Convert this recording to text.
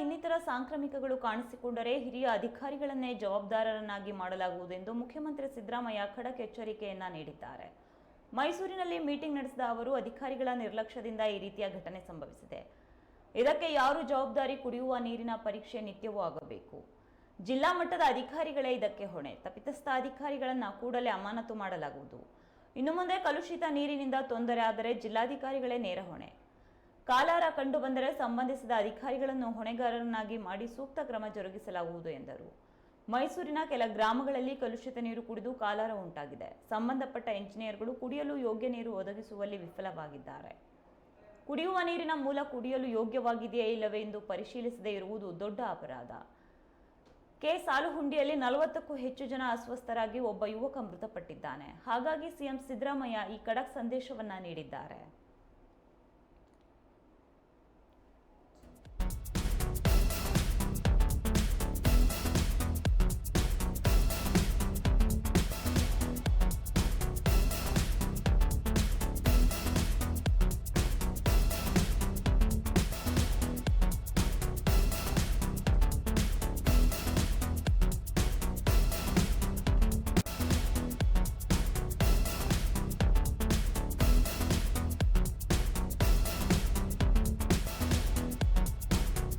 ಇನ್ನಿತರ ಸಾಂಕ್ರಾಮಿಕಗಳು ಕಾಣಿಸಿಕೊಂಡರೆ ಹಿರಿಯ ಅಧಿಕಾರಿಗಳನ್ನೇ ಜವಾಬ್ದಾರರನ್ನಾಗಿ ಮಾಡಲಾಗುವುದೆಂದು ಮುಖ್ಯಮಂತ್ರಿ ಸಿದ್ದರಾಮಯ್ಯ ಖಡಕ್ ಎಚ್ಚರಿಕೆಯನ್ನ ನೀಡಿದ್ದಾರೆ. ಮೈಸೂರಿನಲ್ಲಿ ಮೀಟಿಂಗ್ ನಡೆಸಿದ ಅವರು, ಅಧಿಕಾರಿಗಳ ನಿರ್ಲಕ್ಷ್ಯದಿಂದ ಈ ರೀತಿಯ ಘಟನೆ ಸಂಭವಿಸಿದೆ. ಇದಕ್ಕೆ ಯಾರು ಜವಾಬ್ದಾರಿ ಕುಡಿಯುವ ನೀರಿನ ಪರೀಕ್ಷೆ ನಿತ್ಯವೂ ಆಗಬೇಕು. ಜಿಲ್ಲಾ ಮಟ್ಟದ ಅಧಿಕಾರಿಗಳೇ ಇದಕ್ಕೆ ಹೊಣೆ. ತಪ್ಪಿತಸ್ಥ ಅಧಿಕಾರಿಗಳನ್ನ ಕೂಡಲೇ ಅಮಾನತು ಮಾಡಲಾಗುವುದು. ಇನ್ನು ಮುಂದೆ ಕಲುಷಿತ ನೀರಿನಿಂದ ತೊಂದರೆ ಆದರೆ ಜಿಲ್ಲಾಧಿಕಾರಿಗಳೇ ನೇರ ಹೊಣೆ. ಕಾಲಾರ ಕಂಡು ಬಂದರೆ ಸಂಬಂಧಿಸಿದ ಅಧಿಕಾರಿಗಳನ್ನು ಹೊಣೆಗಾರರನ್ನಾಗಿ ಮಾಡಿ ಸೂಕ್ತ ಕ್ರಮ ಜರುಗಿಸಲಾಗುವುದು ಎಂದರು. ಮೈಸೂರಿನ ಕೆಲ ಗ್ರಾಮಗಳಲ್ಲಿ ಕಲುಷಿತ ನೀರು ಕುಡಿದು ಕಾಲಾರ ಉಂಟಾಗಿದೆ. ಸಂಬಂಧಪಟ್ಟ ಎಂಜಿನಿಯರ್ಗಳು ಕುಡಿಯಲು ಯೋಗ್ಯ ನೀರು ಒದಗಿಸುವಲ್ಲಿ ವಿಫಲವಾಗಿದ್ದಾರೆ. ಕುಡಿಯುವ ನೀರಿನ ಮೂಲ ಕುಡಿಯಲು ಯೋಗ್ಯವಾಗಿದೆಯೇ ಇಲ್ಲವೇ ಎಂದು ಪರಿಶೀಲಿಸದೇ ಇರುವುದು ದೊಡ್ಡ ಅಪರಾಧ. ಕೆ. ಸಾಲುಹುಂಡಿಯಲ್ಲಿ ನಲವತ್ತಕ್ಕೂ ಹೆಚ್ಚು ಜನ ಅಸ್ವಸ್ಥರಾಗಿ ಒಬ್ಬ ಯುವಕ ಮೃತಪಟ್ಟಿದ್ದಾನೆ. ಹಾಗಾಗಿ ಸಿಎಂ ಸಿದ್ದರಾಮಯ್ಯ ಈ ಖಡಕ್ ಸಂದೇಶವನ್ನ ನೀಡಿದ್ದಾರೆ.